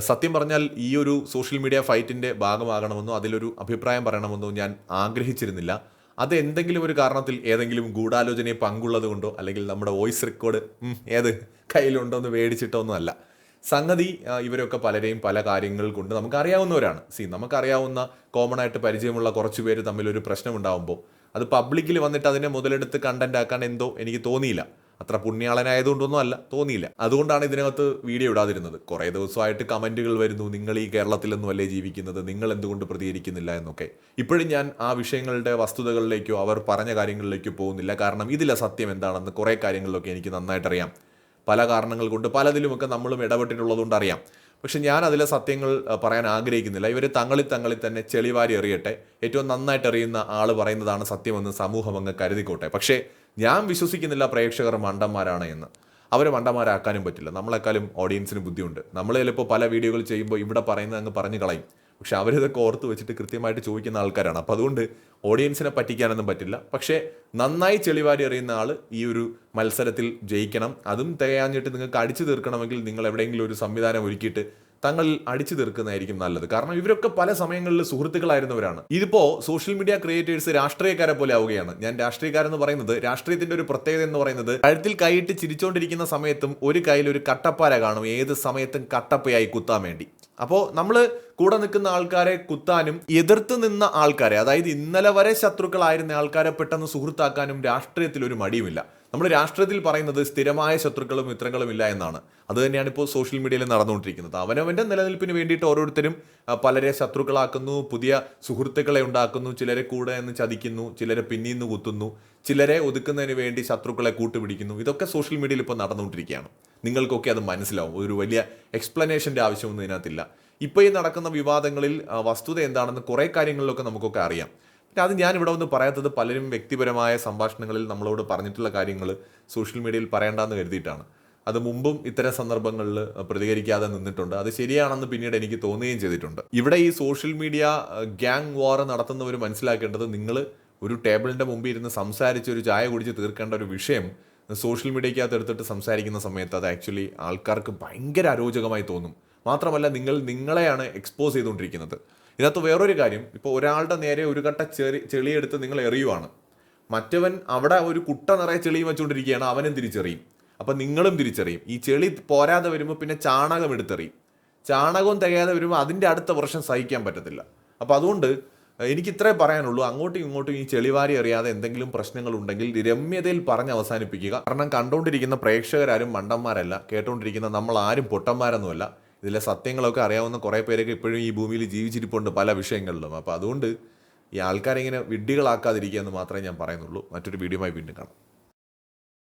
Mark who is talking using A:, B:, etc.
A: സത്യം പറഞ്ഞാൽ ഈ ഒരു സോഷ്യൽ മീഡിയ ഫൈറ്റിന്റെ ഭാഗമാകണമെന്നോ അതിലൊരു അഭിപ്രായം പറയണമെന്നോ ഞാൻ ആഗ്രഹിച്ചിരുന്നില്ല. അത് എന്തെങ്കിലും ഒരു കാരണത്തിൽ ഏതെങ്കിലും ഗൂഢാലോചനയെ പങ്കുള്ളത് കൊണ്ടോ അല്ലെങ്കിൽ നമ്മുടെ വോയിസ് റെക്കോർഡ് ഏത് കയ്യിലുണ്ടോ എന്ന് മേടിച്ചിട്ടോ ഒന്നും അല്ല. സംഗതി ഇവരൊക്കെ പലരെയും പല കാര്യങ്ങൾ കൊണ്ട് നമുക്കറിയാവുന്നവരാണ്. സി നമുക്കറിയാവുന്ന കോമൺ ആയിട്ട് പരിചയമുള്ള കുറച്ച് പേര് തമ്മിൽ ഒരു പ്രശ്നം ഉണ്ടാകുമ്പോൾ അത് പബ്ലിക്കിൽ വന്നിട്ട് അതിനെ മുതലെടുത്ത് കണ്ടന്റ് ആക്കാൻ എന്തോ എനിക്ക് തോന്നിയില്ല. അത്ര പുണ്യാളനായതുകൊണ്ടൊന്നും അല്ല തോന്നിയില്ല. അതുകൊണ്ടാണ് ഇതിനകത്ത് വീഡിയോ ഇടാതിരുന്നത്. കുറേ ദിവസമായിട്ട് കമന്റുകൾ വരുന്നു നിങ്ങൾ ഈ കേരളത്തിലൊന്നും അല്ലേ ജീവിക്കുന്നത്? നിങ്ങൾ എന്തുകൊണ്ട് പ്രതികരിക്കുന്നില്ല? എന്നൊക്കെ. ഇപ്പോഴും ഞാൻ ആ വിഷയങ്ങളുടെ വസ്തുതകളിലേക്കോ അവർ പറഞ്ഞ കാര്യങ്ങളിലേക്കോ പോകുന്നില്ല. കാരണം ഇതിലെ സത്യം എന്താണെന്ന് കുറേ കാര്യങ്ങളിലൊക്കെ എനിക്ക് നന്നായിട്ട് അറിയാം പല കാരണങ്ങൾ കൊണ്ട് പലതിലുമൊക്കെ നമ്മളും ഇടപെട്ടിട്ടുള്ളതുകൊണ്ട് അറിയാം. പക്ഷെ ഞാൻ അതിലെ സത്യങ്ങൾ പറയാൻ ആഗ്രഹിക്കുന്നില്ല. ഇവർ തങ്ങളിൽ തങ്ങളിൽ തന്നെ ചെളിവാരി എറിയട്ടെ. ഏറ്റവും നന്നായിട്ട് അറിയുന്ന ആൾ പറയുന്നതാണ് സത്യമെന്ന് സമൂഹം അങ്ങ് കരുതിക്കോട്ടെ. പക്ഷേ ഞാൻ വിശ്വസിക്കുന്നില്ല പ്രേക്ഷകർ മണ്ടന്മാരാണ് എന്ന്. അവരെ മണ്ടന്മാരാക്കാനും പറ്റില്ല. നമ്മളെക്കാളും ഓഡിയൻസിന് ബുദ്ധിയുണ്ട്. നമ്മൾ ചിലപ്പോൾ പല വീഡിയോകൾ ചെയ്യുമ്പോൾ ഇവിടെ പറയുന്നത് അങ്ങ് പറഞ്ഞു കളയും. പക്ഷെ അവരിതൊക്കെ ഓർത്ത് വെച്ചിട്ട് കൃത്യമായിട്ട് ചോദിക്കുന്ന ആൾക്കാരാണ്. അപ്പോൾ അതുകൊണ്ട് ഓഡിയൻസിനെ പറ്റിക്കാനൊന്നും പറ്റില്ല. പക്ഷേ നന്നായി ചെളിവാരി എറിയുന്ന ആൾ ഈ ഒരു മത്സരത്തിൽ ജയിക്കണം. അതും തികയാഞ്ഞിട്ട് നിങ്ങൾക്ക് അടിച്ചു തീർക്കണമെങ്കിൽ നിങ്ങൾ എവിടെയെങ്കിലും ഒരു സംവിധാനം ഒരുക്കിയിട്ട് തങ്ങളിൽ അടിച്ചു തീർക്കുന്നതായിരിക്കും നല്ലത്. കാരണം ഇവരൊക്കെ പല സമയങ്ങളിൽ സുഹൃത്തുക്കളായിരുന്നവരാണ്. ഇതിപ്പോ സോഷ്യൽ മീഡിയ ക്രിയേറ്റേഴ്സ് രാഷ്ട്രീയക്കാരെ പോലെ ആവുകയാണ്. ഞാൻ രാഷ്ട്രീയക്കാരെന്ന് പറയുന്നത് രാഷ്ട്രീയത്തിന്റെ ഒരു പ്രത്യേകത എന്ന് പറയുന്നത് കഴുത്തിൽ കൈയിട്ട് ചിരിച്ചുകൊണ്ടിരിക്കുന്ന സമയത്തും ഒരു കയ്യിൽ ഒരു കട്ടപ്പാര കാണും. ഏത് സമയത്തും കട്ടപ്പയായി കുത്താൻ വേണ്ടി. അപ്പോൾ നമ്മൾ കൂടെ നിൽക്കുന്ന ആൾക്കാരെ കുത്താനും എതിർത്ത് നിന്ന ആൾക്കാരെ അതായത് ഇന്നലെ വരെ ശത്രുക്കളായിരുന്ന ആൾക്കാരെ പെട്ടെന്ന് സുഹൃത്താക്കാനും രാഷ്ട്രീയത്തിൽ ഒരു മടിയുമില്ല. നമ്മൾ രാഷ്ട്രീയത്തിൽ പറയുന്നത് സ്ഥിരമായ ശത്രുക്കളും മിത്രങ്ങളും ഇല്ല എന്നാണ്. അത് തന്നെയാണ് ഇപ്പോൾ സോഷ്യൽ മീഡിയയിൽ നടന്നുകൊണ്ടിരിക്കുന്നത്. അവനവന്റെ നിലനിൽപ്പിന് വേണ്ടിയിട്ട് ഓരോരുത്തരും പലരെ ശത്രുക്കളാക്കുന്നു പുതിയ സുഹൃത്തുക്കളെ ഉണ്ടാക്കുന്നു ചിലരെ കൂടെ നിന്ന് ചതിക്കുന്നു ചിലരെ പിന്നീന്ന് കുത്തുന്നു ചിലരെ ഒതുക്കുന്നതിന് വേണ്ടി ശത്രുക്കളെ കൂട്ടുപിടിക്കുന്നു. ഇതൊക്കെ സോഷ്യൽ മീഡിയയിൽ ഇപ്പോൾ നടന്നുകൊണ്ടിരിക്കുകയാണ്. നിങ്ങൾക്കൊക്കെ അത് മനസ്സിലാവും. ഒരു വലിയ എക്സ്പ്ലനേഷന്റെ ആവശ്യമൊന്നും ഇതിനകത്തില്ല. ഇപ്പോൾ ഈ നടക്കുന്ന വിവാദങ്ങളിൽ വസ്തുത എന്താണെന്ന് കുറേ കാര്യങ്ങളിലൊക്കെ നമുക്കൊക്കെ അറിയാം. അത് ഞാൻ ഇവിടെ ഒന്ന് പറയാത്തത് പലരും വ്യക്തിപരമായ സംഭാഷണങ്ങളിൽ നമ്മളോട് പറഞ്ഞിട്ടുള്ള കാര്യങ്ങൾ സോഷ്യൽ മീഡിയയിൽ പറയേണ്ടെന്ന് കരുതിയിട്ടാണ്. അത് മുമ്പും ഇത്തരം സന്ദർഭങ്ങളിൽ പ്രതികരിക്കാതെ നിന്നിട്ടുണ്ട്. അത് ശരിയാണെന്ന് പിന്നീട് എനിക്ക് തോന്നുകയും ചെയ്തിട്ടുണ്ട്. ഇവിടെ ഈ സോഷ്യൽ മീഡിയ ഗ്യാങ് വാർ നടത്തുന്നവർ മനസ്സിലാക്കേണ്ടത് നിങ്ങൾ ഒരു ടേബിളിന്റെ മുമ്പിൽ ഇരുന്ന് സംസാരിച്ച് ഒരു ചായ കുടിച്ച് തീർക്കേണ്ട ഒരു വിഷയം സോഷ്യൽ മീഡിയക്കകത്ത് എടുത്തിട്ട് സംസാരിക്കുന്ന സമയത്ത് അത് ആക്ച്വലി ആൾക്കാർക്ക് ഭയങ്കര അരോചകമായി തോന്നും. മാത്രമല്ല നിങ്ങൾ നിങ്ങളെയാണ് എക്സ്പോസ് ചെയ്തുകൊണ്ടിരിക്കുന്നത്. ഇതിനകത്ത് വേറൊരു കാര്യം. ഇപ്പോൾ ഒരാളുടെ നേരെ ഒരു കട്ട ചെറി ചെളിയെടുത്ത് നിങ്ങൾ എറിയുവാണ്. മറ്റവൻ അവിടെ ഒരു കുട്ട നിറയെ ചെളിയും വെച്ചുകൊണ്ടിരിക്കുകയാണ്. അവനും തിരിച്ചറിയും. അപ്പം നിങ്ങളും തിരിച്ചറിയും. ഈ ചെളി പോരാതെ വരുമ്പോൾ പിന്നെ ചാണകം എടുത്തെറിയും. ചാണകവും തികയാതെ വരുമ്പോൾ അതിന്റെ അടുത്ത വർഷം സഹിക്കാൻ പറ്റത്തില്ല. അപ്പോൾ അതുകൊണ്ട് എനിക്ക് ഇത്രേ പറയാനുള്ളൂ. അങ്ങോട്ടും ഇങ്ങോട്ടും ഈ ചെളിവാരി അറിയാതെ എന്തെങ്കിലും പ്രശ്നങ്ങൾ ഉണ്ടെങ്കിൽ രമ്യതയിൽ പറഞ്ഞ് അവസാനിപ്പിക്കുക. കാരണം കണ്ടുകൊണ്ടിരിക്കുന്ന പ്രേക്ഷകരാരും മണ്ടന്മാരല്ല. കേട്ടുകൊണ്ടിരിക്കുന്ന നമ്മൾ ആരും പൊട്ടന്മാരൊന്നുമല്ല. ഇതിലെ സത്യങ്ങളൊക്കെ അറിയാവുന്ന കുറേ പേരൊക്കെ ഇപ്പോഴും ഈ ഭൂമിയിൽ ജീവിച്ചിരിപ്പുണ്ട് പല വിഷയങ്ങളിലും. അപ്പോൾ അതുകൊണ്ട് ഈ ആൾക്കാരെ ഇങ്ങനെ വിഡ്ഢികളാക്കാതിരിക്കുക എന്ന് മാത്രമേ ഞാൻ പറയുന്നുള്ളൂ. മറ്റൊരു വീഡിയോയുമായി വീണ്ടും കാണാം.